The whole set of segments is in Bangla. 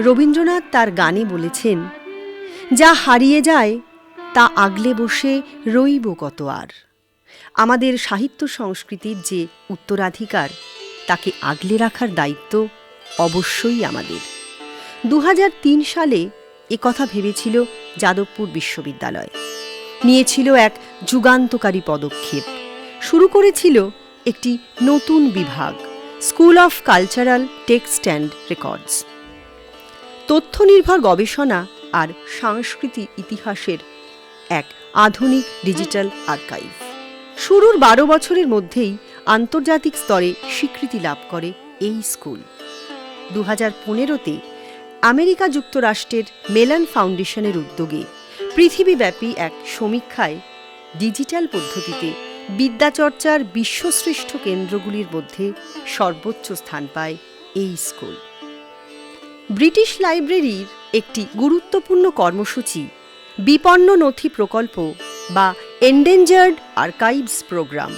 রবীন্দ্রনাথ তার গানে বলেছেন, যা হারিয়ে যায়, তা আগলে বসে রইব কত আর। আমাদের সাহিত্য সংস্কৃতির যে উত্তরাধিকার, তাকে আগলে রাখার দায়িত্ব অবশ্যই আমাদের। দু হাজার তিন সালে কথা ভেবেছিল যাদবপুর বিশ্ববিদ্যালয়। নিয়েছিল এক যুগান্তকারী পদক্ষেপ। শুরু করেছিল একটি নতুন বিভাগ, school of cultural text and records. তথ্য নির্ভর গবেষণা আর সাংস্কৃতিক ইতিহাসের এক আধুনিক ডিজিটাল আর্কাইভ। শুরুর বারো বছরের মধ্যেই আন্তর্জাতিক স্তরে স্বীকৃতি লাভ করে এই স্কুল। দু হাজার পনেরোতে আমেরিকা যুক্তরাষ্ট্রের মেলান ফাউন্ডেশনের উদ্যোগে পৃথিবীব্যাপী এক সমীক্ষায় ডিজিটাল পদ্ধতিতে বিদ্যাচর্চার বিশ্বশ্রেষ্ঠ কেন্দ্রগুলির মধ্যে সর্বোচ্চ স্থান পায় এই স্কুল। ব্রিটিশ লাইব্রেরির একটি গুরুত্বপূর্ণ কর্মসূচি, বিপন্ন নথি প্রকল্প বা এন্ডেঞ্জার্ড আর্কাইভস প্রোগ্রাম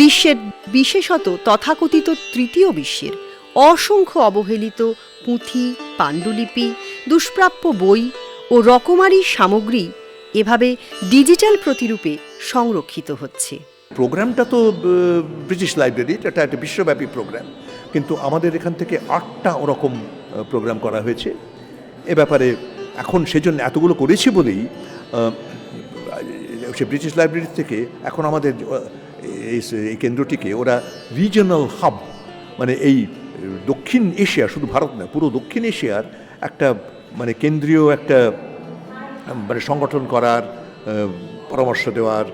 বিশ্বের বিশেষত তথাকথিত তৃতীয় বিশ্বের অসংখ্য অবহেলিত পুঁথি, পাণ্ডুলিপি, দুষ্প্রাপ্য বই ও রকমারি সামগ্রী এভাবে ডিজিটাল প্রতিরূপে সংরক্ষিত হচ্ছে। প্রোগ্রামটা তো ব্রিটিশ লাইব্রেরির, এটা একটা বিশ্বব্যাপী প্রোগ্রাম। কিন্তু আমাদের এখান থেকে আটটা ওরকম প্রোগ্রাম করা হয়েছে। এ ব্যাপারে এখন সেজন্য এতগুলো করেছি বলেই সে ব্রিটিশ লাইব্রেরি থেকে এখন আমাদের এই কেন্দ্রটিকে ওরা রিজনাল হাব মানে এই দক্ষিণ এশিয়া, শুধু ভারত না, পুরো দক্ষিণ এশিয়ার একটা মানে কেন্দ্রীয় একটা মানে সংগঠন করার পরামর্শ দেওয়ার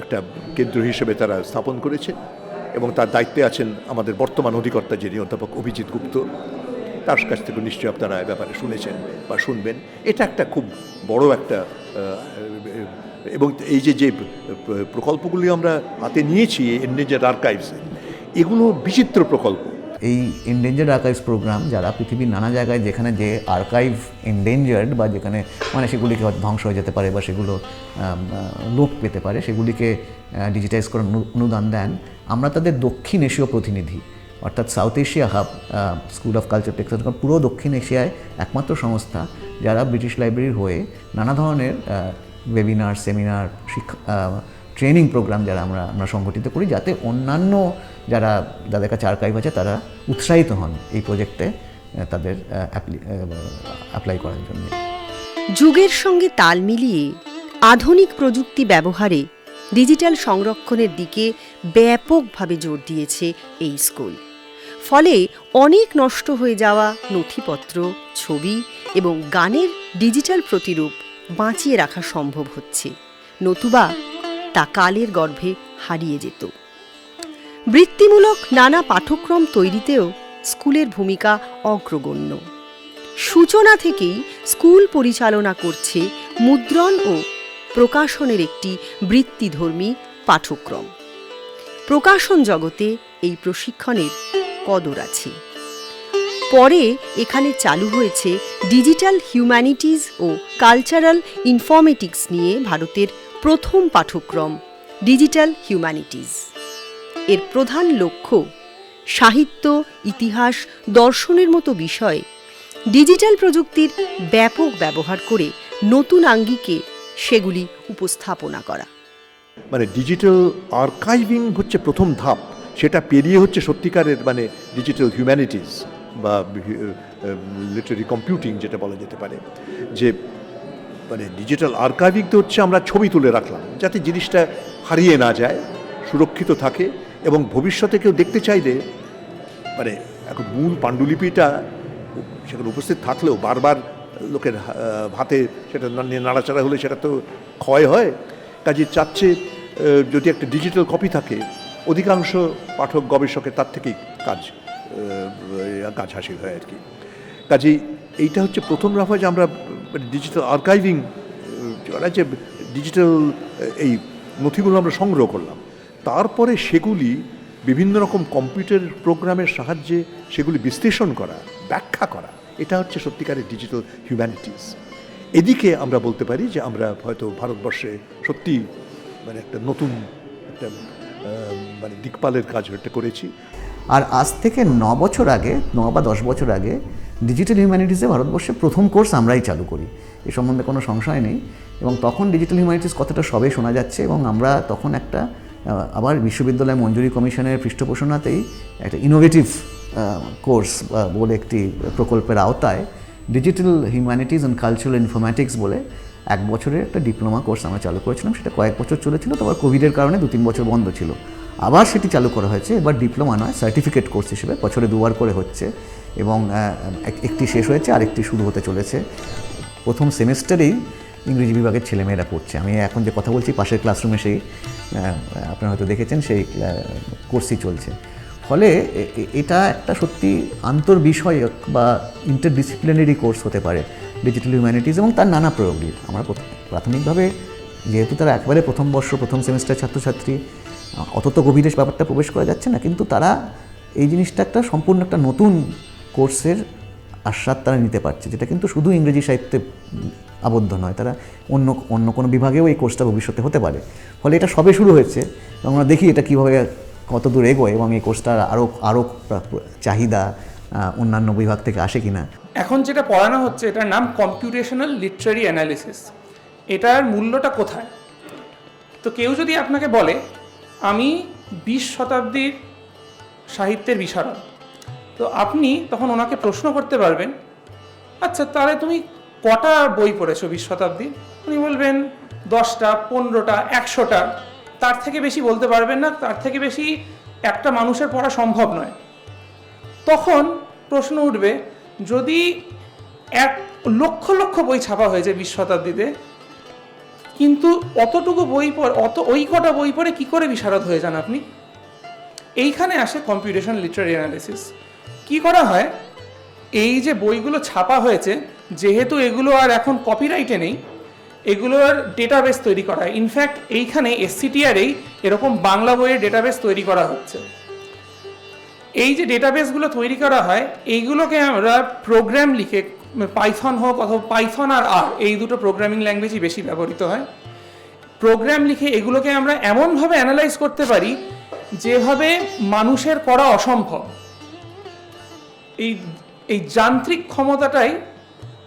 একটা কেন্দ্র হিসেবে তারা স্থাপন করেছে। এবং তার দায়িত্বে আছেন আমাদের বর্তমান অধিকর্তা যিনি, অধ্যাপক অভিজিৎ গুপ্ত। তার কাছ থেকে নিশ্চয়ই আপনারা ব্যাপারে শুনেছেন বা শুনবেন। এটা একটা খুব বড় একটা এবং এই যে যে প্রকল্পগুলি আমরা হাতে নিয়েছি এন্ডেঞ্জার আর্কাইভস এগুলো বিচিত্র প্রকল্প। এই এন্ডেঞ্জার্ড আর্কাইভস প্রোগ্রাম যারা পৃথিবীর নানা জায়গায় যেখানে যে আর্কাইভ এন্ডেঞ্জার্ড বা যেখানে মানে সেগুলিকে ধ্বংস হয়ে যেতে পারে বা সেগুলো লোপ পেতে পারে, সেগুলিকে ডিজিটাইজ করার অনুদান দেন, আমরা তাদের দক্ষিণ এশীয় প্রতিনিধি, অর্থাৎ south Asia hub school of culture text পুরো দক্ষিণ এশিয়ায় একমাত্র সংস্থা যারা ব্রিটিশ লাইব্রেরির হয়ে নানা ধরনের ওয়েবিনার সেমিনার শিক্ষা ট্রেনিং প্রোগ্রাম যারা আমরা আমরা সংগঠিত করি যাতে অন্যান্য যারা, যাদের কাছে আর্কাইভ আছে তারা উৎসাহিত হন এই প্রজেক্টে তাদের অ্যাপ্লাই করার জন্য। যুগের সঙ্গে তাল মিলিয়ে আধুনিক প্রযুক্তি ব্যবহারে ডিজিটাল সংরক্ষণের দিকে ব্যাপকভাবে জোর দিয়েছে এই স্কুল ফলে অনেক নষ্ট হয়ে যাওয়া নথিপত্র, ছবি এবং গানের ডিজিটাল প্রতিরূপ বাঁচিয়ে রাখা সম্ভব হচ্ছে। নতুবা তা কালের গর্ভে হারিয়ে যেত। বৃত্তিমূলক নানা পাঠ্যক্রম তৈরিতেও স্কুলের ভূমিকা অগ্রগণ্য। সূচনা থেকেই স্কুল পরিচালনা করছে মুদ্রণ ও প্রকাশনের একটি বৃত্তিধর্মী পাঠ্যক্রম। প্রকাশন জগতে এই প্রশিক্ষণের কদর আছে। পরে এখানে চালু হয়েছে ডিজিটাল হিউম্যানিটিজ ও কালচারাল ইনফরমেটিক্স নিয়ে ভারতের প্রথম পাঠ্যক্রম ডিজিটাল হিউম্যানিটিজ এর প্রধান লক্ষ্য, সাহিত্য, ইতিহাস, দর্শনের মতো বিষয়ে ডিজিটাল প্রযুক্তির ব্যাপক ব্যবহার করে নতুন আঙ্গিকে সেগুলি উপস্থাপনা করা। মানে ডিজিটাল আর্কাইভিং হচ্ছে প্রথম ধাপ, সেটা পেরিয়ে হচ্ছে সত্যিকারের মানে ডিজিটাল হিউম্যানিটিস বা লিটারি কম্পিউটিং যেটা বলা যেতে পারে। যে মানে ডিজিটাল আর্কাইভিং তো হচ্ছে আমরা ছবি তুলে রাখলাম, যাতে জিনিসটা হারিয়ে না যায়, সুরক্ষিত থাকে এবং ভবিষ্যতে কেউ দেখতে চাইলে মানে এখন মূল পাণ্ডুলিপিটা সেখানে উপস্থিত থাকলেও বারবার লোকের হাতে সেটা নাড়াচাড়া হলে সেটা তো ক্ষয় হয়। কাজে চাচ্ছে যদি একটা ডিজিটাল কপি থাকে, অধিকাংশ পাঠক, গবেষকের তার থেকেই কাজ কাজ হাসিল হয় আর কি। কাজেই এইটা হচ্ছে প্রথম রাফা যে আমরা ডিজিটাল আর্কাইভিং যে ডিজিটাল এই নথিগুলো আমরা সংগ্রহ করলাম। তারপরে সেগুলি বিভিন্ন রকম কম্পিউটার প্রোগ্রামের সাহায্যে সেগুলি বিশ্লেষণ করা, ব্যাখ্যা করা, এটা হচ্ছে সত্যিকারের ডিজিটাল হিউম্যানিটিস এদিকে আমরা বলতে পারি যে আমরা হয়তো ভারতবর্ষে সত্যি মানে একটা নতুন একটা মানে দিকপালের কাজ একটা করেছি। আর আজ থেকে ন বছর আগে, ন বা দশ বছর আগে ডিজিটাল হিউম্যানিটিসে ভারতবর্ষে প্রথম কোর্স আমরাই চালু করি। এ সম্বন্ধে কোনো সংশয় নেই। এবং তখন ডিজিটাল হিউম্যানিটিস কথাটা সবে শোনা যাচ্ছে এবং আমরা তখন একটা আবার বিশ্ববিদ্যালয় মঞ্জুরি কমিশনের পৃষ্ঠপোষণাতেই একটা ইনোভেটিভ কোর্স বলে একটি প্রকল্পের আওতায় digital humanities and cultural informatics বলে এক বছরের একটা ডিপ্লোমা কোর্স আমরা চালু করেছিলাম। সেটা কয়েক বছর চলেছিল তারপর কোভিডের কারণে দু তিন বছর বন্ধ ছিল। আবার সেটি চালু করা হয়েছে। এবার ডিপ্লোমা নয়, সার্টিফিকেট কোর্স হিসেবে বছরে দুবার করে হচ্ছে এবং এক- একটি শেষ হয়েছে, আরেকটি শুরু হতে চলেছে। প্রথম সেমেস্টারেই ইংরেজি বিভাগের ছেলেমেয়েরা পড়ছে। আমি এখন যে কথা বলছি, পাশের ক্লাসরুমে সেই আপনারা হয়তো দেখেছেন, সেই কোর্সই চলছে। ফলে এটা একটা সত্যি আন্তর্বিষয়ক বা ইন্টারডিসিপ্লিনারি কোর্স হতে পারে। ডিজিটাল হিউম্যানিটিস এবং তার নানা প্রয়োগ। আমরা প্রাথমিকভাবে যেহেতু তারা একবারে প্রথম বর্ষ, প্রথম সেমিস্টার ছাত্রছাত্রী অত গভীরে ব্যাপারটা প্রবেশ করা যাচ্ছে না, কিন্তু তারা এই জিনিসটা একটা সম্পূর্ণ একটা নতুন কোর্সের আস্বাদ তারা নিতে পারছে, যেটা কিন্তু শুধু ইংরেজি সাহিত্যে আবদ্ধ নয়, তারা অন্য অন্য কোনো বিভাগেও এই কোর্সটা ভবিষ্যতে হতে পারে। ফলে এটা সবে শুরু হয়েছে, এবং আমরা দেখি এটা কীভাবে কত দূর এগোয়, এবং এই কোর্সটার আরও আরও চাহিদা অন্যান্য বিভাগ থেকে আসে কিনা। এখন যেটা পড়ানো হচ্ছে, এটার নাম কম্পিউটেশনাল লিটারারি অ্যানালিসিস এটার মূল্যটা কোথায়? তো কেউ যদি আপনাকে বলে আমি বিশ শতাব্দীর সাহিত্যের বিশারদ। তো আপনি তখন ওনাকে প্রশ্ন করতে পারবেন আচ্ছা তাহলে তুমি কটা বই পড়েছো বিশ শতাব্দী? উনি বলবেন, দশটা, পনেরোটা, একশোটা। তার থেকে বেশি বলতে পারবেন না, তার থেকে বেশি একটা মানুষের পড়া সম্ভব নয়। তখন প্রশ্ন উঠবে, যদি এক লক্ষ লক্ষ বই ছাপা হয়েছে বিশ শতাব্দীতে কিন্তু অতটুকু বই পড়ে, অত, ওই কটা বই পড়ে কি করে বিশারদ হয়ে যান আপনি? এইখানে আসে কম্পিউটেশন লিটারি অ্যানালিসিস কি করা হয়? এই যে বইগুলো ছাপা হয়েছে, যেহেতু এগুলো আর এখন কপিরাইটে নেই, এগুলো এগুলোর ডেটাবেস তৈরি করা হয়। ইনফ্যাক্ট এইখানে এসসিটিআরেই এরকম বাংলা বইয়ের ডেটাবেস তৈরি করা হচ্ছে। এই যে ডেটাবেসগুলো তৈরি করা হয়, এইগুলোকে আমরা প্রোগ্রাম লিখে পাইথন হোক অথবা পাইথন আর আর, এই দুটো প্রোগ্রামিং ল্যাঙ্গুয়েজই বেশি ব্যবহৃত হয়। প্রোগ্রাম লিখে এগুলোকে আমরা এমনভাবে অ্যানালাইজ করতে পারি, যেভাবে মানুষের করা অসম্ভব। এই এই যান্ত্রিক ক্ষমতাটাই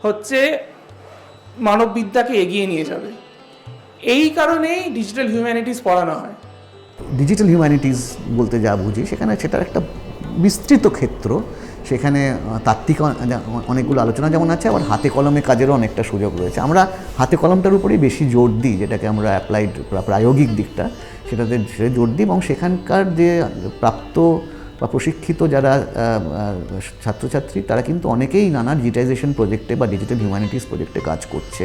হচ্ছে মানববিদ্যাকে এগিয়ে নিয়ে যাবে। এই কারণেই ডিজিটাল হিউম্যানিটিস পড়ানো হয়। ডিজিটাল হিউম্যানিটিস বলতে যা বুঝি, সেখানে সেটার একটা বিস্তৃত ক্ষেত্র। সেখানে তাত্ত্বিক অনেকগুলো আলোচনা যেমন আছে, আবার হাতে কলমে কাজেরও অনেকটা সুযোগ রয়েছে। আমরা হাতে কলমটার উপরেই বেশি জোর দিই, যেটাকে আমরা অ্যাপ্লাইড প্রায়োগিক দিকটা, সেটাতে জোর দিই এবং সেখানকার যে প্রাপ্ত বা প্রশিক্ষিত যারা ছাত্রছাত্রী, তারা কিন্তু অনেকেই নানা ডিজিটাইজেশন প্রজেক্টে বা ডিজিটাল হিউম্যানিটিস প্রজেক্টে কাজ করছে।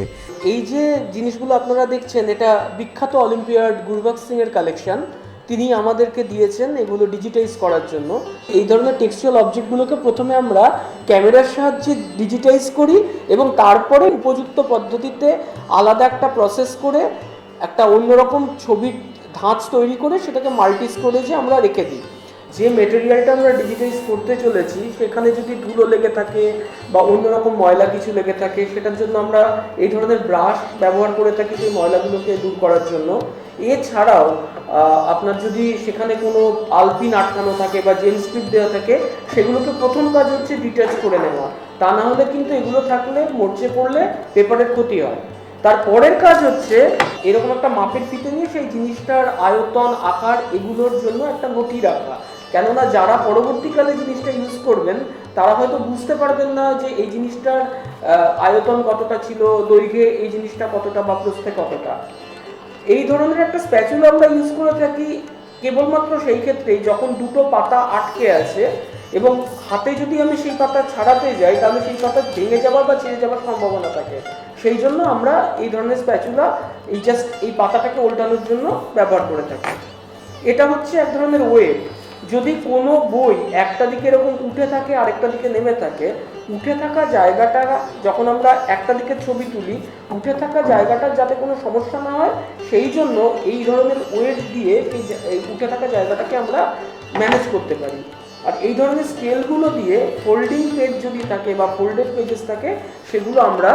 এই যে জিনিসগুলো আপনারা দেখছেন, এটা বিখ্যাত অলিম্পিয়াড গুরবক্স সিং এর কালেকশন তিনি আমাদেরকে দিয়েছেন এগুলো ডিজিটাইজ করার জন্য। এই ধরনের টেক্সচুয়াল অবজেক্টগুলোকে প্রথমে আমরা ক্যামেরার সাহায্যে ডিজিটাইজ করি এবং তারপরে উপযুক্ত পদ্ধতিতে আলাদা একটা প্রসেস করে একটা অন্যরকম ছবির ধাঁচ তৈরি করে সেটাকে মাল্টি স্টোরেজে আমরা রেখে দিই। যে মেটেরিয়ালটা আমরা ডিজিটাইজ করতে চলেছি, সেখানে যদি ধুলো লেগে থাকে বা অন্যরকম ময়লা কিছু লেগে থাকে, সেটার জন্য আমরা এই ধরনের ব্রাশ ব্যবহার করে থাকি সেই ময়লাগুলোকে দূর করার জন্য। এছাড়াও আপনার যদি সেখানে কোনো আলপিন আটকানো থাকে বা জেল স্ট্রিপ দেওয়া থাকে, সেগুলোকে প্রথম কাজ হচ্ছে ডিটাচ করে নেওয়া। তা না হলে কিন্তু এগুলো থাকলে, মরচে পড়লে পেপারের ক্ষতি হয়। তার পরের কাজ হচ্ছে, এরকম একটা মাপের ফিতে নিয়ে সেই জিনিসটার আয়তন, আকার, এগুলোর জন্য একটা নথি রাখা। কেননা যারা পরবর্তীকালে জিনিসটা ইউজ করবেন, তারা হয়তো বুঝতে পারবেন না যে এই জিনিসটার আয়তন কতটা ছিল, দৈর্ঘ্যে এই জিনিসটা কতটা বা প্রস্থে কতটা। এই ধরনের একটা স্প্যাচুলা আমরা ইউজ করে থাকি কেবলমাত্র সেই ক্ষেত্রেই যখন দুটো পাতা আটকে আছে এবং হাতে যদি আমি সেই পাতা ছাড়াতে যাই, তাহলে সেই পাতা ভেঙে যাওয়ার বা ছিঁড়ে যাওয়ার সম্ভাবনা থাকে। সেই জন্য আমরা এই ধরনের স্প্যাচুলা এই জাস্ট এই পাতাটাকে উল্টানোর জন্য ব্যবহার করে থাকি। এটা হচ্ছে এক ধরনের ওয়েট যদি কোনো বই একটা দিকে এরকম উঠে থাকে, আরেকটা দিকে নেমে থাকে, উঠে থাকা জায়গাটা যখন আমরা একটা দিকে ছবি তুলি, উঠে থাকা জায়গাটার যাতে কোনো সমস্যা না হয়, সেই জন্য এই ধরনের ওয়েট দিয়ে এই উঠে থাকা জায়গাটাকে আমরা ম্যানেজ করতে পারি। আর এই ধরনের স্কেলগুলো দিয়ে ফোল্ডিং পেজ যদি থাকে বা ফোল্ডেড পেজেস থাকে, সেগুলো আমরা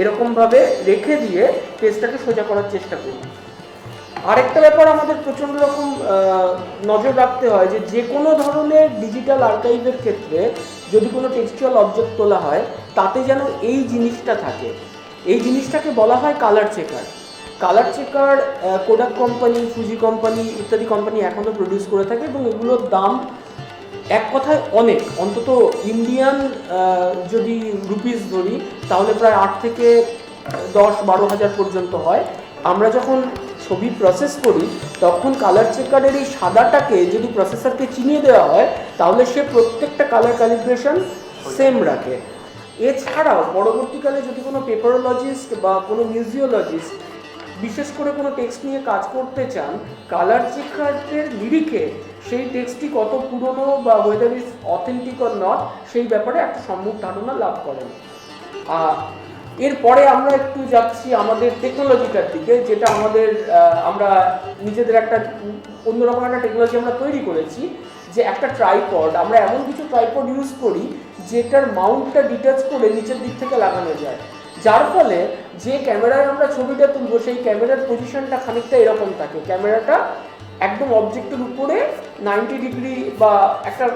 এরকমভাবে রেখে দিয়ে পেজটাকে সোজা করার চেষ্টা করি। আরেকটা ব্যাপার আমাদের প্রচণ্ড রকম নজর রাখতে হয় যে যে কোনো ধরনের ডিজিটাল আর্কাইভের ক্ষেত্রে যদি কোনো টেক্সচুয়াল অবজেক্ট তোলা হয়, তাতে যেন এই জিনিসটা থাকে। এই জিনিসটাকে বলা হয় colour checker colour checker Kodak company Fuji company ইত্যাদি কোম্পানি এখনও প্রডিউস করে থাকে এবং এগুলোর দাম এক কথায় অনেক। অন্তত ইন্ডিয়ান যদি রুপিস ধরি, তাহলে প্রায় আট থেকে দশ বারো হাজার পর্যন্ত হয়। আমরা যখন ছবি প্রসেস করি, তখন কালার চেকারের এই সাদাটাকে যদি প্রসেসরকে চিনিয়ে দেওয়া হয়, তাহলে সে প্রত্যেকটা কালার ক্যালিব্রেশন সেম রাখে। এছাড়াও পরবর্তীকালে যদি কোনো পেপারোলজিস্ট বা কোনো মিউজিওলজিস্ট বিশেষ করে কোনো টেক্সট নিয়ে কাজ করতে চান কালার চেকারের নিরিখে সেই টেক্সটটি কত পুরনো বা whether is authentic or not সেই ব্যাপারে একটা সম্মুখ ধারণা লাভ করেন। এরপরে আমরা একটু যাচ্ছি আমাদের টেকনোলজিটার দিকে, যেটা আমাদের আমরা নিজেদের একটা অন্যরকম একটা টেকনোলজি আমরা তৈরি করেছি, যে একটা ট্রাইপড আমরা এমন কিছু ট্রাইপড ইউজ করি, যেটার মাউন্টটা ডিটাচ করে নিচের দিক থেকে লাগানো যায়। যার ফলে যে ক্যামেরায় আমরা ছবিটা তুলবো, সেই ক্যামেরার পজিশনটা খানিকটা এরকম থাকে। ক্যামেরাটা একদম অবজেক্টের উপরে নাইনটি ডিগ্রি বা একটা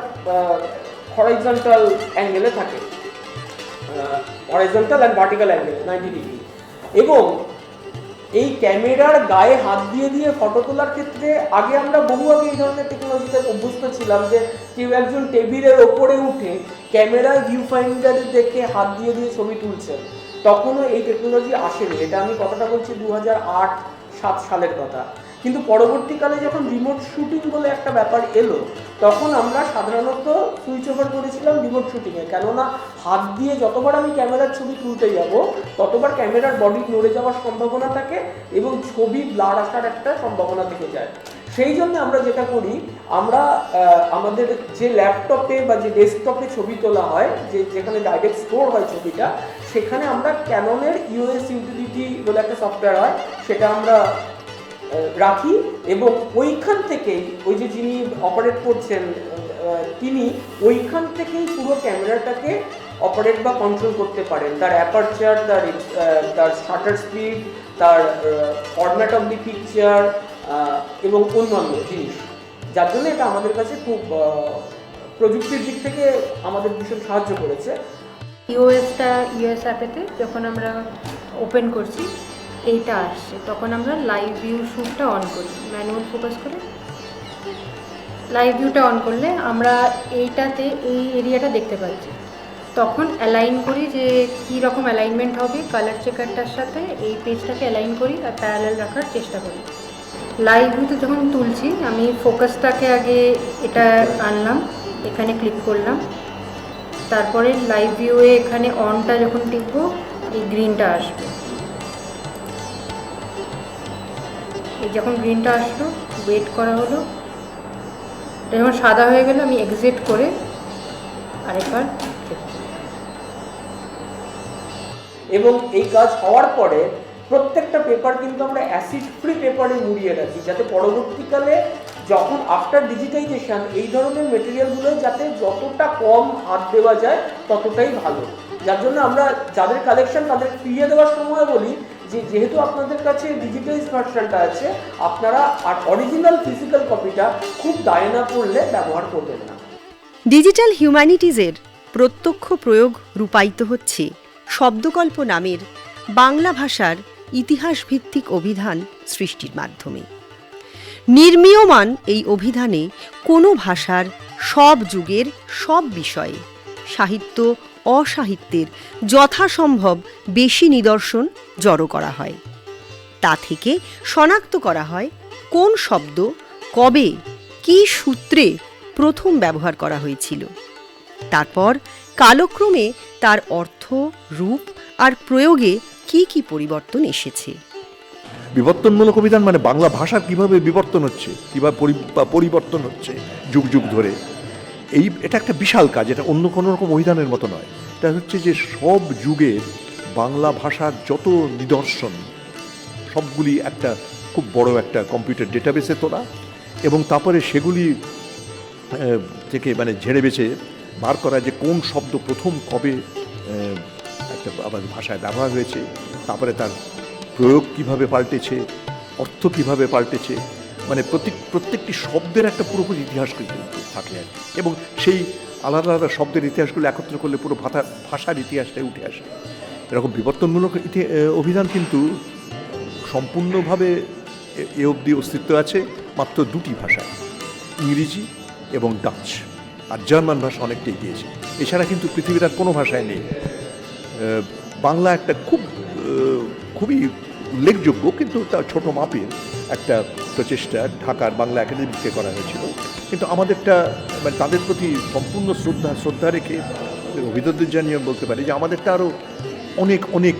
হরাইজন্টাল অ্যাঙ্গেলে থাকে। Horizontal and vertical angle ninety degree এবং এই ক্যামেরার গায়ে হাত দিয়ে দিয়ে ফটো তোলার ক্ষেত্রে আগে আমরা বহু আগে এই ধরনের টেকনোলজিতে অভ্যস্ত ছিলাম যে কেউ একজন টেবিলের ওপরে উঠে ক্যামেরায় ভিউ ফাইন্ডারে দেখে হাত দিয়ে দিয়ে ছবি তুলছেন। তখনও এই টেকনোলজি আসেনি। এটা আমি কথাটা বলছি দু হাজার আট, সাত সালের কথা। কিন্তু পরবর্তীকালে যখন রিমোট শুটিং বলে একটা ব্যাপার এলো, তখন আমরা সাধারণত সুইচ ওভার করেছিলাম রিমোট শুটিংয়ে কেননা হাত দিয়ে যতবার আমি ক্যামেরার ছবি তুলতে যাব, ততবার ক্যামেরার বডি নড়ে যাওয়ার সম্ভাবনা থাকে এবং ছবি ব্লার আসার একটা সম্ভাবনা থেকে যায়। সেই জন্য আমরা যেটা করি, আমরা আমাদের যে ল্যাপটপে বা যে ডেস্কটপে ছবি তোলা হয়, যে, যেখানে ডাইরেক্ট স্টোর হয় ছবিটা, সেখানে আমরা ক্যাননের ইউএস ইউটিলিটি বলে একটা সফটওয়্যার হয়, সেটা আমরা রাখি এবং ওইখান থেকেই ওই যে যিনি অপারেট করছেন তিনি ওইখান থেকেই পুরো ক্যামেরাটাকে অপারেট বা কন্ট্রোল করতে পারেন। তার অ্যাপারচার তার তার শাটার স্পিড তার ফরম্যাট অফ দি পিকচার এবং অন্যান্য জিনিস। যার জন্য এটা আমাদের কাছে খুব প্রযুক্তির দিক থেকে আমাদের ভীষণ সাহায্য করেছে। ইওএসটা ইউএস অ্যাপেতে যখন আমরা ওপেন করছি এইটা আসছে। তখন আমরা লাইভ ভিউ শ্যুটটা অন করি। ম্যানুয়াল ফোকাস করে লাইভ ভিউটা অন করলে আমরা এইটাতে, এই এরিয়াটা দেখতে পাচ্ছি। তখন অ্যালাইন করি যে কী রকম অ্যালাইনমেন্ট হবে কালার চেকারটার সাথে, এই পেজটাকে অ্যালাইন করি আর প্যারালাল রাখার চেষ্টা করি। লাইভ ভিউতে যখন তুলছি, আমি ফোকাসটাকে আগে এটা আনলাম, এখানে ক্লিক করলাম। তারপরে লাইভ ভিউয়ে এখানে অনটা যখন টিপবো, এই গ্রিনটা আসবে। যখন গ্রিনটা আসলো ওয়েট করা হলো। এটা যখন সাদা হয়ে গেলে, আমি এক্সিট করে আরেকবার এবং এই কাজ হওয়ার পরে প্রত্যেকটা পেপার কিন্তু আমরা অ্যাসিড ফ্রি পেপারে মুড়িয়ে রাখি, যাতে পরবর্তীকালে যখন আফটার ডিজিটাইজেশন এই ধরনের মেটেরিয়ালগুলো যাতে যতটা কম হাত দেওয়া যায়, ততটাই ভালো। যার জন্য আমরা যাদের কালেকশন তাদের ফিরিয়ে দেওয়ার সময় বলি যে যেহেতু আপনাদের কাছে ডিজিটাইজ ভার্সনটা আছে, আপনারা আর অরিজিনাল ফিজিক্যাল কপিটা খুব দায় না পড়লে ব্যবহার করবেন না। ডিজিটাল হিউম্যানিটিজের প্রত্যক্ষ প্রয়োগ রূপায়িত হচ্ছে। শব্দকল্প নামের বাংলা ভাষার ইতিহাসভিত্তিক অভিধান সৃষ্টির মাধ্যমে। নির্মীয়মান এই অভিধানে কোনো ভাষার সব যুগের সব বিষয়ে সাহিত্য অসাহিত্যের যথাসম্ভব বেশি নিদর্শন জড়ো করা হয়। তা থেকে শনাক্ত করা হয় কোন শব্দ, কবে, কি সূত্রে প্রথম ব্যবহার করা হয়েছিল। তারপর কালক্রমে তার অর্থ, রূপ আর প্রয়োগে কি কি পরিবর্তন এসেছে। বিবর্তনমূলক অভিধান মানে বাংলা ভাষার কীভাবে বিবর্তন হচ্ছে, কীভাবে পরিবর্তন হচ্ছে যুগ যুগ ধরে। এই, এটা একটা বিশাল কাজ, এটা অন্য কোনো রকম অভিধানের মতো নয়। এটা হচ্ছে যে সব যুগের বাংলা ভাষার যত নিদর্শন, সবগুলি একটা খুব বড় একটা কম্পিউটার ডেটাবেসে তোলা এবং তারপরে সেগুলি থেকে মানে ঝেড়ে বেছে বার করা যে কোন শব্দ প্রথম কবে একটা আমাদের ভাষায় ব্যবহার হয়েছে, তারপরে তার প্রয়োগ কীভাবে পাল্টেছে, অর্থ কীভাবে পাল্টেছে মানে প্রত্যেক প্রত্যেকটি শব্দের একটা পুরোপুরি ইতিহাস কিন্তু থাকে আর। এবং সেই আলাদা আলাদা শব্দের ইতিহাসগুলো একত্র করলে পুরো ভাষা ভাষার ইতিহাসটাই উঠে আসে। এরকম বিবর্তনমূলক অভিধান কিন্তু সম্পূর্ণভাবে এ- অবধি অস্তিত্ব আছে মাত্র দুটি ভাষা ইংরেজি এবং ডাচ। আর জার্মান ভাষা অনেকটাই গিয়েছে এছাড়া কিন্তু পৃথিবীর আর কোনো ভাষায় নেই। বাংলা একটা খুব খুবই উল্লেখযোগ্য, কিন্তু তা ছোট মাপের একটা প্রচেষ্টা ঢাকার বাংলা একাডেমিকে করা হয়েছিল। কিন্তু আমাদেরটা মানে তাদের প্রতি সম্পূর্ণ শ্রদ্ধা শ্রদ্ধা রেখে অভিজ্ঞদের জানিয়ে বলতে পারি যে আমাদেরটা আরও অনেক অনেক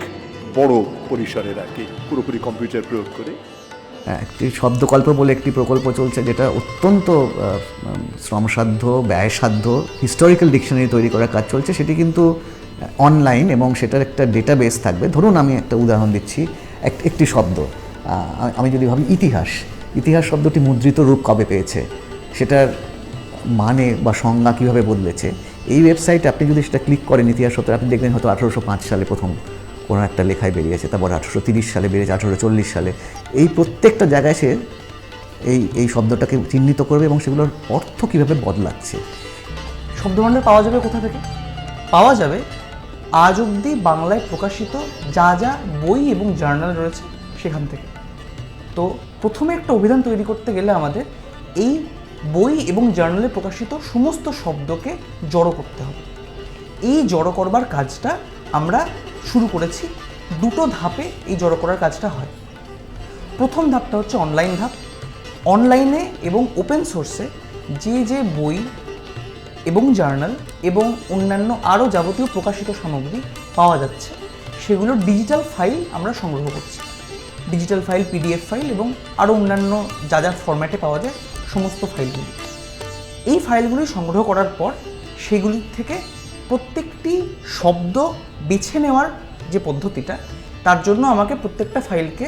বড় পরিসরের আর কি পুরোপুরি কম্পিউটার প্রয়োগ করে। হ্যাঁ, একটি শব্দকল্প বলে একটি প্রকল্প চলছে যেটা অত্যন্ত শ্রমসাধ্য ব্যয়সাধ্য হিস্টোরিক্যাল ডিকশনারি তৈরি করার কাজ চলছে। সেটি কিন্তু অনলাইন এবং সেটার একটা ডেটাবেস থাকবে। ধরুন আমি একটা উদাহরণ দিচ্ছি এক- একটি শব্দ। আমি যদি ভাবি ইতিহাস ইতিহাস শব্দটি মুদ্রিত রূপ কবে পেয়েছে? সেটার মানে বা সংজ্ঞা কীভাবে বদলেছে? এই ওয়েবসাইটে আপনি যদি সেটা ক্লিক করেন, ইতিহাস সত্তর আপনি দেখবেন হয়তো আঠারোশো পাঁচ সালে প্রথম কোনো একটা লেখায় বেরিয়েছে, তারপর আঠারোশো তিরিশ সালে বেরিয়েছে, আঠারোশো চল্লিশ সালে। এই প্রত্যেকটা জায়গায় সে এই এই শব্দটাকে চিহ্নিত করবে এবং সেগুলোর অর্থ কীভাবে বদলাচ্ছে? শব্দভাণ্ডার পাওয়া যাবে কোথা থেকে? পাওয়া যাবে আজ অবধি বাংলায় প্রকাশিত যা যা বই এবং জার্নাল রয়েছে সেখান থেকে। তো প্রথমে একটা অভিধান তৈরি করতে গেলে আমাদের এই বই এবং জার্নালে প্রকাশিত সমস্ত শব্দকে জড়ো করতে হবে। এই জড়ো করবার কাজটা আমরা শুরু করেছি। দুটো ধাপে এই জড়ো করার কাজটা হয়। প্রথম ধাপটা হচ্ছে অনলাইন ধাপ। অনলাইনে এবং ওপেন সোর্সে যে যে বই এবং জার্নাল এবং অন্যান্য আরও যাবতীয় প্রকাশিত সামগ্রী পাওয়া যাচ্ছে, সেগুলোর ডিজিটাল ফাইল আমরা সংগ্রহ করছি। ডিজিটাল ফাইল পিডিএফ ফাইল এবং আরও অন্যান্য যা যা ফরম্যাটে পাওয়া যায়, সমস্ত ফাইলগুলি এই ফাইলগুলি সংগ্রহ করার পর সেগুলি থেকে প্রত্যেকটি শব্দ বেছে নেওয়ার যে পদ্ধতিটা, তার জন্য আমাকে প্রত্যেকটা ফাইলকে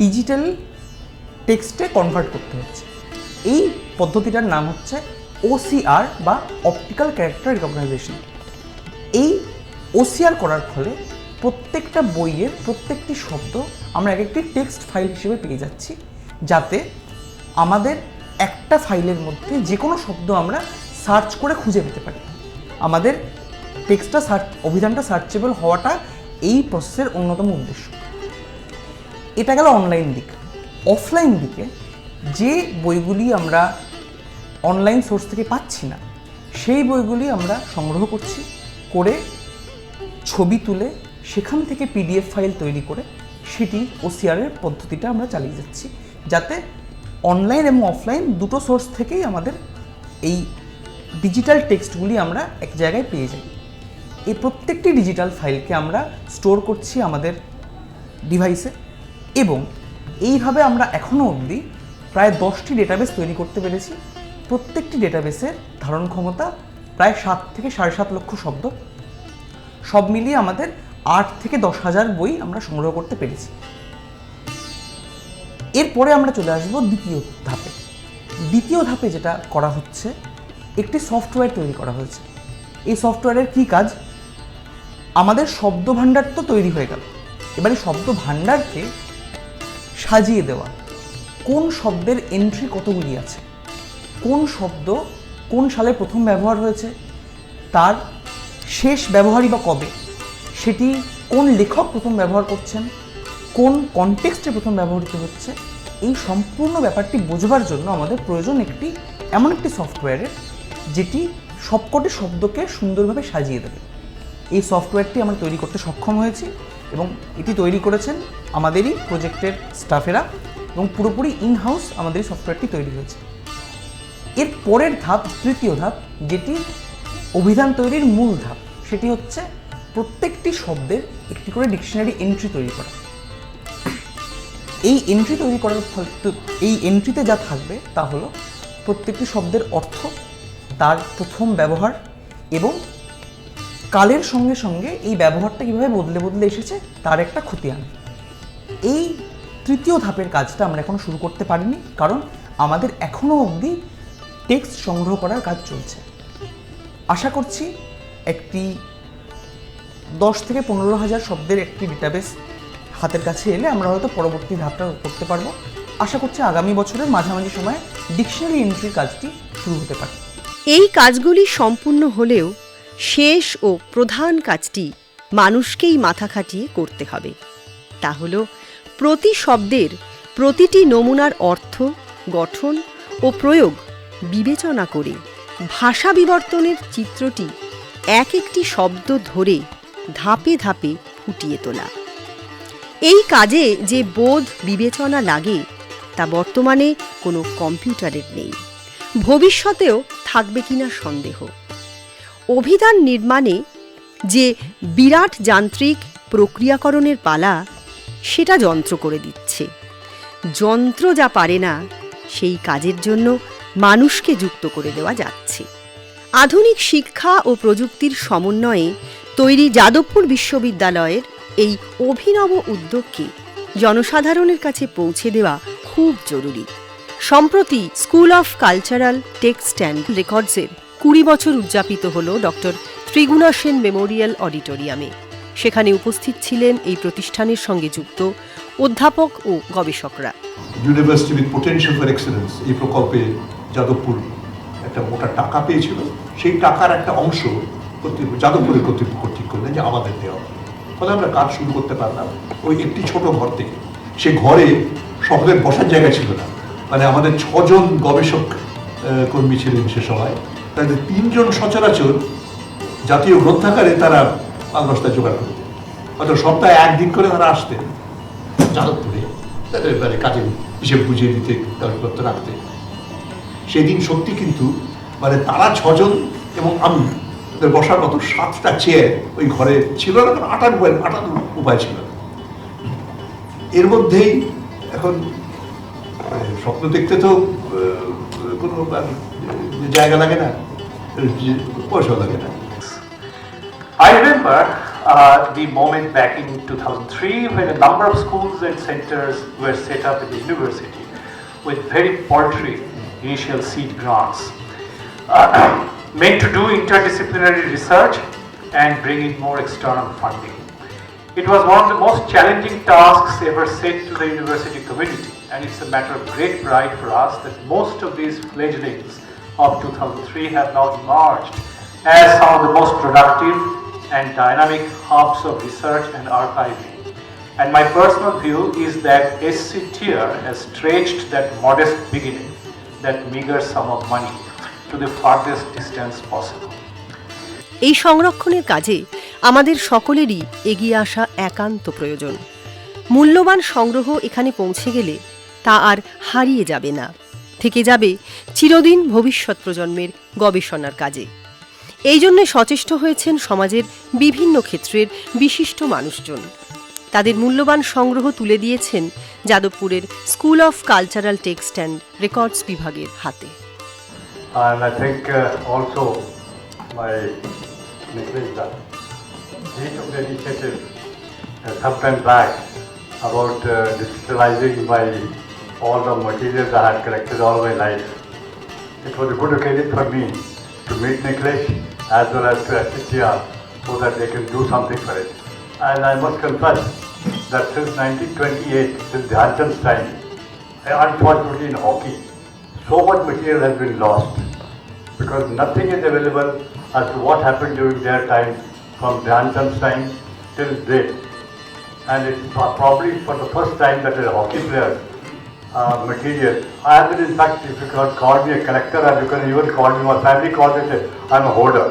ডিজিটাল টেক্সটে কনভার্ট করতে হচ্ছে। এই পদ্ধতিটার নাম হচ্ছে ওসিআর বা অপটিক্যাল ক্যারেক্টার রিকগনাইজেশন এই ওসিআর করার ফলে প্রত্যেকটা বইয়ের প্রত্যেকটি শব্দ আমরা এক একটি টেক্সট ফাইল হিসেবে পেয়ে যাচ্ছি, যাতে আমাদের একটা ফাইলের মধ্যে যে কোনো শব্দ আমরা সার্চ করে খুঁজে পেতে পারি। আমাদের টেক্সটটা সার্চ অভিধানটা সার্চেবল হওয়াটা এই প্রসেসের অন্যতম উদ্দেশ্য। এটা গেল অনলাইন দিক। অফলাইন দিকে যে বইগুলি আমরা অনলাইন সোর্স থেকে পাচ্ছি না, সেই বইগুলি আমরা সংগ্রহ করছি, করে ছবি তুলে সেখান থেকে পিডিএফ ফাইল তৈরি করে সেটি ওসিআরের পদ্ধতিটা আমরা চালিয়ে যাচ্ছি। যাতে অনলাইন এবং অফলাইন দুটো সোর্স থেকেই আমাদের এই ডিজিটাল টেক্সটগুলি আমরা এক জায়গায় পেয়ে যাই। এই প্রত্যেকটি ডিজিটাল ফাইলকে আমরা স্টোর করছি আমাদের ডিভাইসে এবং এইভাবে আমরা এখনও অবধি প্রায় দশটি ডেটাবেস তৈরি করতে পেরেছি। প্রত্যেকটি ডেটাবেসের ধারণ ক্ষমতা প্রায় সাত থেকে সাড়ে সাত লক্ষ শব্দ। সব মিলিয়ে আমাদের আট থেকে দশ হাজার বই আমরা সংগ্রহ করতে পেরেছি। এরপরে আমরা চলে আসব দ্বিতীয় ধাপে। দ্বিতীয় ধাপে যেটা করা হচ্ছে, একটি সফটওয়্যার তৈরি করা হয়েছে। এই সফটওয়্যারের কী কাজ? আমাদের শব্দ ভাণ্ডার তো তৈরি হয়ে গেল। এবারে শব্দ ভাণ্ডারকে সাজিয়ে দেওয়া। কোন শব্দের এন্ট্রি কতগুলি আছে? কোন শব্দ কোন সালে প্রথম ব্যবহার হয়েছে? তার শেষ ব্যবহারই বা কবে? সেটি কোন লেখক প্রথম ব্যবহার করছেন? কোন কনটেক্সটে প্রথম ব্যবহৃত হচ্ছে? এই সম্পূর্ণ ব্যাপারটি বোঝবার জন্য আমাদের প্রয়োজন একটি, এমন একটি সফটওয়্যারের যেটি সবকটি শব্দকে সুন্দরভাবে সাজিয়ে দেবে। এই সফটওয়্যারটি আমরা তৈরি করতে সক্ষম হয়েছি এবং এটি তৈরি করেছেন আমাদেরই প্রজেক্টের স্টাফেরা এবং পুরোপুরি ইন হাউস আমাদের এই সফটওয়্যারটি তৈরি হয়েছে। এর পরের ধাপ, তৃতীয় ধাপ, যেটি অভিধান তৈরির মূল ধাপ, সেটি হচ্ছে প্রত্যেকটি শব্দের একটি করে ডিকশনারি এন্ট্রি তৈরি করা। এই এন্ট্রি তৈরি করার ফল এই এন্ট্রিতে যা থাকবে তা হলো প্রত্যেকটি শব্দের অর্থ, তার প্রথম ব্যবহার এবং কালের সঙ্গে সঙ্গে এই ব্যবহারটা কীভাবে বদলে বদলে এসেছে তার একটা খতিয়ান। এই তৃতীয় ধাপের কাজটা আমরা এখন শুরু করতে পারিনি কারণ আমাদের এখনও অবধি টেক্সট সংগ্রহ করার কাজ চলছে। আশা করছি একটি দশ থেকে পনেরো হাজার শব্দের একটি ডেটাবেস হাতের কাছে এলে আমরা হয়তো পরবর্তী ধাপটা করতে পারব। আশা করছি আগামী বছরের মাঝামাঝি সময়ে ডিকশনারি এন্ট্রির কাজটি শুরু হতে পারে। এই কাজগুলি সম্পূর্ণ হলেও শেষ ও প্রধান কাজটি মানুষকেই মাথা খাটিয়ে করতে হবে। তা হল প্রতি শব্দের প্রতিটি নমুনার অর্থ, গঠন ও প্রয়োগ বিবেচনা করে ভাষা বিবর্তনের চিত্রটি এক একটি শব্দ ধরে ধাপে ধাপে ফুটিয়ে তোলা। এই কাজে যে বোধ বিবেচনা লাগে, তা বর্তমানে কোনো কম্পিউটারের নেই। ভবিষ্যতেও থাকবে কিনা সন্দেহ। অভিধান নির্মাণে যে বিরাট যান্ত্রিক প্রক্রিয়াকরণের পালা, সেটা যন্ত্র করে দিচ্ছে। যন্ত্র যা পারে না, সেই কাজের জন্য মানুষকে যুক্ত করে দেওয়া যাচ্ছে। আধুনিক শিক্ষা ও প্রযুক্তির সমন্বয়ে তৈরি যাদবপুর বিশ্ববিদ্যালয়ের এই অভিনব উদ্যোগকে জনসাধারণের কাছে পৌঁছে দেওয়া খুব জরুরি। সম্প্রতি school of cultural text and রেকর্ডসের কুড়ি বছর উদযাপিত হল ডক্টর ত্রিগুণা সেন মেমোরিয়াল অডিটোরিয়ামে। সেখানে উপস্থিত ছিলেন এই প্রতিষ্ঠানের সঙ্গে যুক্ত অধ্যাপক ও গবেষকরা। University with potential for excellence এই প্রকল্পে যাদবপুর একটা মোটা টাকা পেয়েছিল। সেই টাকার একটা অংশ কর্তৃপক্ষ, যাদবপুরের কর্তৃপক্ষ ঠিক করলেন যে আমাদের দেওয়া। ফলে আমরা কাজ শুরু করতে পারলাম। ওই একটি ছোট ঘর থেকে। সে ঘরে সকলের বসার জায়গা ছিল না। মানে আমাদের ছজন গবেষক কর্মী ছিলেন সে সময়। তাদের তিনজন সচরাচর জাতীয় গ্রন্থাগারে তারা মাল জোগাড় করতেন। হয়তো সপ্তাহে একদিন করে তারা আসতেন যাদবপুরে। তাদের মানে কাজে হিসেব বুঝিয়ে দিতে, কাগজপত্র রাখতে। সেদিন সত্যি কিন্তু মানে তারা ছজন এবং আমি বসার মতো সাতটা চেয়ার ওই ঘরে ছিল না কারণ আটার উপায় আটার উপায় ছিল এর মধ্যেই এখন মানে, স্বপ্ন দেখতে তো কোনো জায়গা লাগে না পয়সা লাগে না I remember uh, the moment back in 2003 when a number of schools and centers were set up in the university with very paltry initial seed grants uh, meant to do interdisciplinary research and bring in more external funding. It was one of the most challenging tasks ever set to the university community and it's a matter of great pride for us that most of these fledglings of 2003 have now emerged as some of the most productive and dynamic hubs of research and archiving. And my personal view is that SC Tier has stretched that modest beginning, that meager sum of money, এই সংরক্ষণের কাজে আমাদের সকলেরই এগিয়ে আসা একান্ত প্রয়োজন। মূল্যবান সংগ্রহ এখানে পৌঁছে গেলে তা আর হারিয়ে যাবে না। থেকে যাবে চিরদিন ভবিষ্যৎ প্রজন্মের গবেষণার কাজে। এই জন্যে সচেষ্ট হয়েছেন সমাজের বিভিন্ন ক্ষেত্রের বিশিষ্ট মানুষজন। তাদের মূল্যবান সংগ্রহ তুলে দিয়েছেন যাদবপুরের school of cultural text and records বিভাগের হাতে। And I think uh, also my Nicholas Dutt, he took the initiative uh, sometime back about uh, digitalizing my all the materials I had collected all my life. It was a good occasion for me to meet Nicholas as well as to STR so that they can do something for it. And I must confess that since 1928, since Dhyan Chand's time, unfortunately in hockey, so much material has been lost because nothing is available as to what happened during their time from Dhyan Chand's time till date. And it's probably for the first time that a hockey player uh, material. I have been, in fact, if you can call me a collector, or you can even call me, my family calls I'm a hoarder.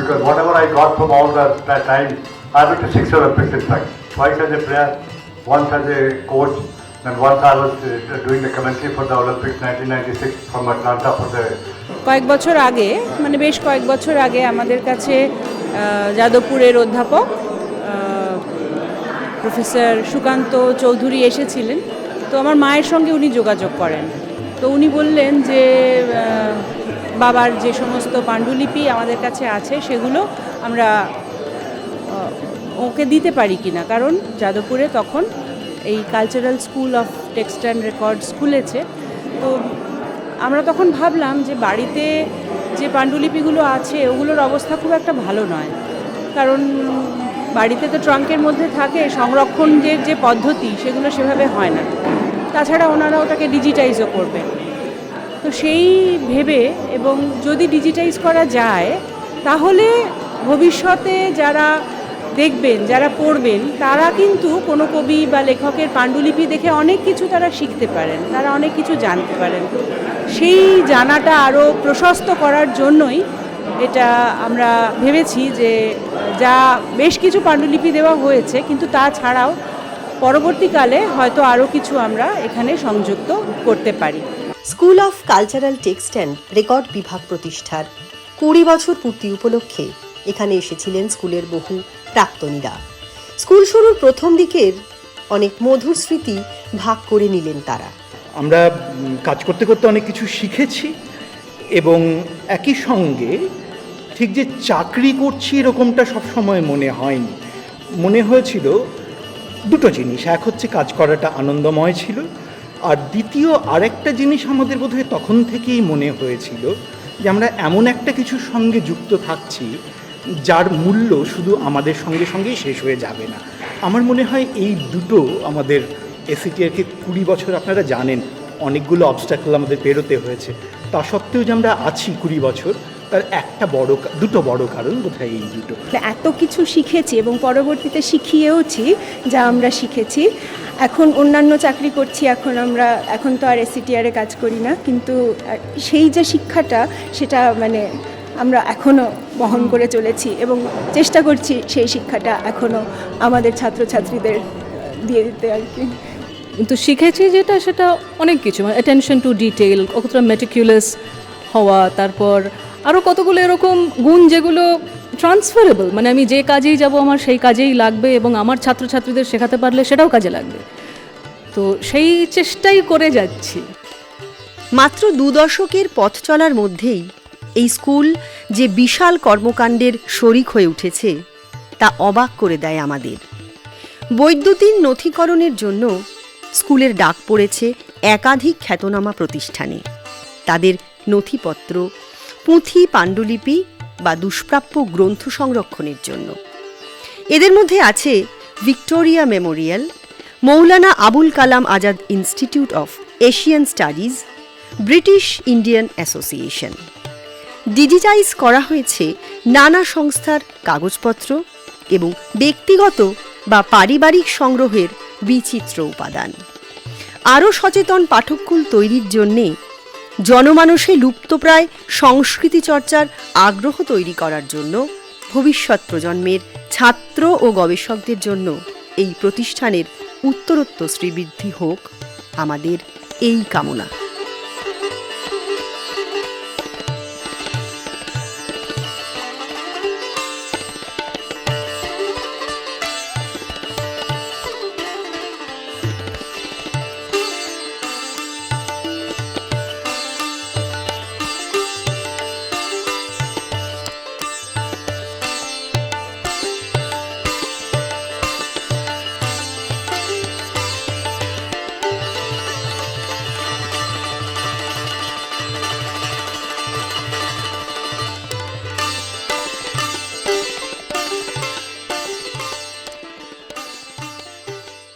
Because whatever I got from all that, that time, I've been to six Olympics in fact. Twice as a player, once as a coach, and once I was doing the commentary for the Olympics 1996 from Atlanta for the কয়েক বছর আগে মানে বেশ কয়েক বছর আগে আমাদের কাছে যাদবপুরের অধ্যাপক প্রফেসর সুকান্ত চৌধুরী এসেছিলেন। তো আমার মায়ের সঙ্গে উনি যোগাযোগ করেন। তো উনি বললেন যে বাবার যে সমস্ত পাণ্ডুলিপি আমাদের কাছে আছে, সেগুলো আমরা ওকে দিতে পারি কিনা। কারণ যাদবপুরে তখন এই cultural school of text and records খুলেছে তো আমরা তখন ভাবলাম যে বাড়িতে যে পাণ্ডুলিপিগুলো আছে, ওগুলোর অবস্থা খুব একটা ভালো নয়। কারণ বাড়িতে তো ট্রাঙ্কের মধ্যে থাকে সংরক্ষণের যে পদ্ধতি, সেগুলো সেভাবে হয় না। তাছাড়া ওনারা ওটাকে ডিজিটাইজও করবেন তো সেই ভেবে এবং যদি ডিজিটাইজ করা যায়, তাহলে ভবিষ্যতে যারা দেখবেন, যারা পড়বেন, তারা কিন্তু কোনো কবি বা লেখকের পাণ্ডুলিপি দেখে অনেক কিছু তারা শিখতে পারেন, তারা অনেক কিছু জানতে পারেন। সেই জানাটা আরও প্রশস্ত করার জন্যই এটা আমরা ভেবেছি যে যা বেশ কিছু পাণ্ডুলিপি দেওয়া হয়েছে, কিন্তু তাছাড়াও পরবর্তীকালে হয়তো আরও কিছু আমরা এখানে সংযুক্ত করতে পারি। School of cultural text and record বিভাগ প্রতিষ্ঠার কুড়ি বছর পূর্তি উপলক্ষে এখানে এসেছিলেন স্কুলের বহু প্রাক্তনীরা। স্কুল শুরুর প্রথম দিকের অনেক মধুর স্মৃতি ভাগ করে নিলেন তারা। আমরা কাজ করতে করতে অনেক কিছু শিখেছি এবং একই সঙ্গে ঠিক যে চাকরি করছি এরকমটা সবসময় মনে হয়নি। মনে হয়েছিল দুটো জিনিস। এক হচ্ছে কাজ করাটা আনন্দময় ছিল, আর দ্বিতীয় আরেকটা জিনিস আমাদের বোধহয় তখন থেকেই মনে হয়েছিল যে আমরা এমন একটা কিছুর সঙ্গে যুক্ত থাকছি যার মূল্য শুধু আমাদের সঙ্গে সঙ্গেই শেষ হয়ে যাবে না। আমার মনে হয় এই দুটো আমাদের এসিটিআরকে কুড়ি বছর আপনারা জানেন, অনেকগুলো অবস্টাকল আমাদের পেরোতে হয়েছে। তা সত্ত্বেও যে আমরা আছি কুড়ি বছর, তার একটা বড় দুটো বড় কারণ বোধহয় এই দুটো। এত কিছু শিখেছি এবং পরবর্তীতে শিখিয়েওছি যা আমরা শিখেছি। এখন অন্যান্য চাকরি করছি, এখন আমরা, এখন তো আর এসিটিআরে কাজ করি না, কিন্তু সেই যে শিক্ষাটা, সেটা মানে আমরা এখনও বহন করে চলেছি এবং চেষ্টা করছি সেই শিক্ষাটা এখনও আমাদের ছাত্রছাত্রীদের দিয়ে দিতে আর কি। কিন্তু শিখেছি যেটা সেটা অনেক কিছু মানে অ্যাটেনশন টু ডিটেল কতটা মেটিকুলাস হওয়া তারপর আরও কতগুলো এরকম গুণ যেগুলো ট্রান্সফারেবল মানে আমি যে কাজেই যাব আমার সেই কাজেই লাগবে এবং আমার ছাত্রছাত্রীদের শেখাতে পারলে সেটাও কাজে লাগবে। তো সেই চেষ্টাই করে যাচ্ছি। মাত্র দু দশকের পথ চলার মধ্যেই এই স্কুল যে বিশাল কর্মকাণ্ডের শরিক হয়ে উঠেছে, তা অবাক করে দেয় আমাদের। বৈদ্যুতিন নথিকরণের জন্য স্কুলের ডাক পড়েছে একাধিক খ্যাতনামা প্রতিষ্ঠানে। তাদের নথিপত্র, পুঁথি পাণ্ডুলিপি বা দুষ্প্রাপ্য গ্রন্থ সংরক্ষণের জন্য। এদের মধ্যে আছে Victoria Memorial, Maulana Abul Kalam Azad institute of Asian studies, British Indian association. Digitise করা হয়েছে নানা সংস্থার কাগজপত্র এবং ব্যক্তিগত বা পারিবারিক সংগ্রহের বিচিত্র উপাদান। আরও সচেতন পাঠককুল তৈরির জন্যে জনমানসে লুপ্তপ্রায় সংস্কৃতি চর্চার আগ্রহ তৈরি করার জন্য ভবিষ্যৎ প্রজন্মের ছাত্র ও গবেষকদের জন্য এই প্রতিষ্ঠানের উত্তরোত্তর শ্রীবৃদ্ধি হোক। আমাদের এই কামনা।